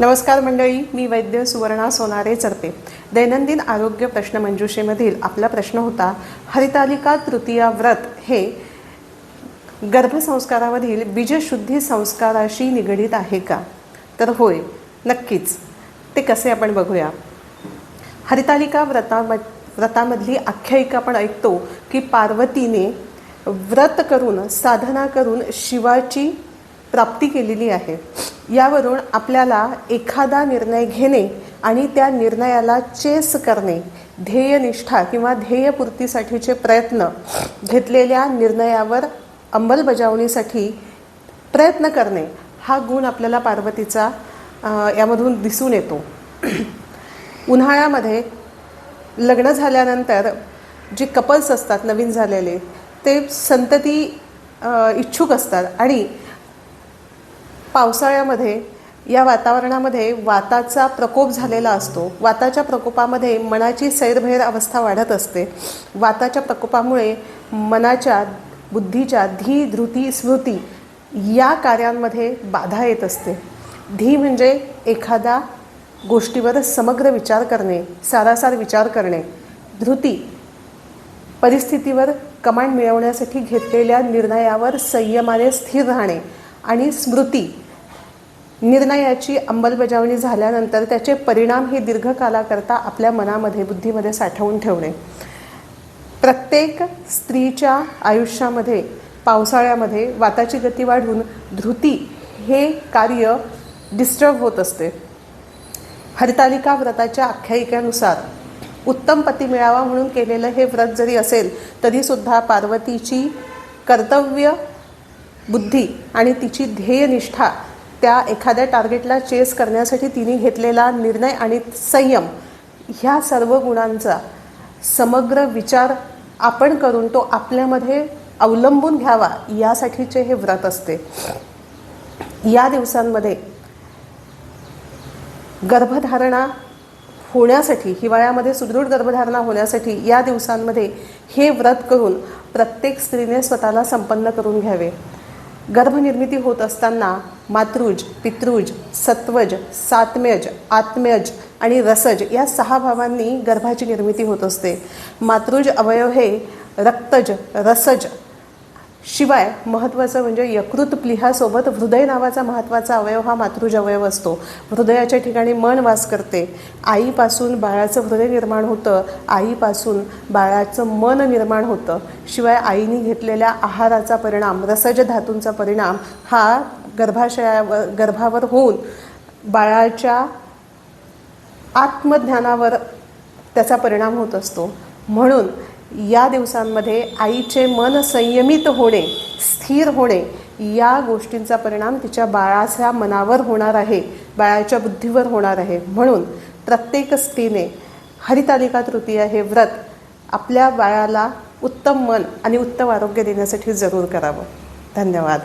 नमस्कार मंडळी मी वैद्य सुवर्णा सोनारे चरपे दैनंदिन आरोग्य प्रश्न मंजुषेमधील आपला प्रश्न होता हरितालिका तृतीया व्रत हे गर्भसंस्कारावरील बीजशुद्धी संस्काराशी निगडीत आहे का? तर होय नक्कीच. ते कसे आपण बघूया? हरितालिका व्रता व्रतामधली आख्यायिका आपण ऐकतो की पार्वतीने व्रत करून साधना करून शिवाची प्राप्ती केलेली आहे. यावरून आपल्याला एखादा निर्णय घेणे आणि त्या निर्णयाला चेस करणे ध्येयनिष्ठा किंवा ध्येयपूर्तीसाठीचे प्रयत्न घेतलेल्या निर्णयावर अंमलबजावणीसाठी प्रयत्न करणे हा गुण आपल्याला पार्वतीचा यामधून दिसून येतो. उन्हाळ्यामध्ये लग्न झाल्यानंतर जे कपल्स असतात नवीन झालेले ते संतती इच्छुक असतात आणि पावसाळ्यामध्ये या वातावरणामध्ये वाताचा प्रकोप झालेला असतो. वाताच्या प्रकोपामध्ये मनाची सैरभैर अवस्था वाढत असते. वाताच्या प्रकोपामुळे मनाच्या बुद्धीच्या धी धृती स्मृती या कार्यांमध्ये बाधा येत असते. धी म्हणजे एखाद्या गोष्टीवर समग्र विचार करणे सारासार विचार करणे. धृती परिस्थितीवर कमांड मिळवण्यासाठी घेतलेल्या निर्णयावर संयमाने स्थिर राहणे आणि स्मृती निर्णयाची अंमलबजावणी झाल्यानंतर त्याचे परिणाम हे दीर्घकालाकरता आपल्या मनामध्ये बुद्धीमध्ये साठवून ठेवणे. प्रत्येक स्त्रीच्या आयुष्यामध्ये पावसाळ्यामध्ये वाताची गती वाढून धृती हे कार्य डिस्टर्ब होत असते. हरितालिका व्रताच्या आख्यायिकेनुसार उत्तम पती मिळावा म्हणून केलेलं हे व्रत जरी असेल तरीसुद्धा पार्वतीची कर्तव्य बुद्धी आणि तिची ध्येयनिष्ठा त्या एखाद्या टार्गेटला चेस करण्यासाठी तिने घेतलेला निर्णय आणि संयम ह्या सर्व गुणांचा समग्र विचार आपण करून तो आपल्यामध्ये अवलंबून घ्यावा यासाठीचे हे व्रत असते. या दिवसांमध्ये गर्भधारणा होण्यासाठी हिवाळ्यामध्ये सुदृढ गर्भधारणा होण्यासाठी या दिवसांमध्ये हे व्रत करून प्रत्येक स्त्रीने स्वतःला संपन्न करून घ्यावे. गर्भनिर्मिती होत असताना मातृज पितृज सत्वज सात्म्यज आत्म्यज आणि रसज या सहा भावांनी गर्भाची निर्मिती होत असते. मातृज अवयव हे रक्तज रसज शिवाय महत्त्वाचं म्हणजे यकृत प्लिहासोबत हृदय नावाचा महत्त्वाचा अवयव हा मातृज अवयव असतो. हृदयाच्या ठिकाणी मन वास करते. आईपासून बाळाचं हृदय निर्माण होतं. आईपासून बाळाचं मन निर्माण होतं. शिवाय आईने घेतलेल्या आहाराचा परिणाम रसज धातूंचा परिणाम हा गर्भाशयावर गर्भावर होऊन बाळाच्या आत्मज्ञानावर त्याचा परिणाम होत असतो. म्हणून या दिवसांमध्ये आईचे मन संयमित होणे स्थिर होणे या गोष्टींचा परिणाम तिच्या बाळाच्या मनावर होणार आहे बाळाच्या बुद्धीवर होणार आहे. म्हणून प्रत्येक स्त्रीने हरितालिका तृतीया हे व्रत आपल्या बाळाला उत्तम मन आणि उत्तम आरोग्य देण्यासाठी जरूर करावं. धन्यवाद.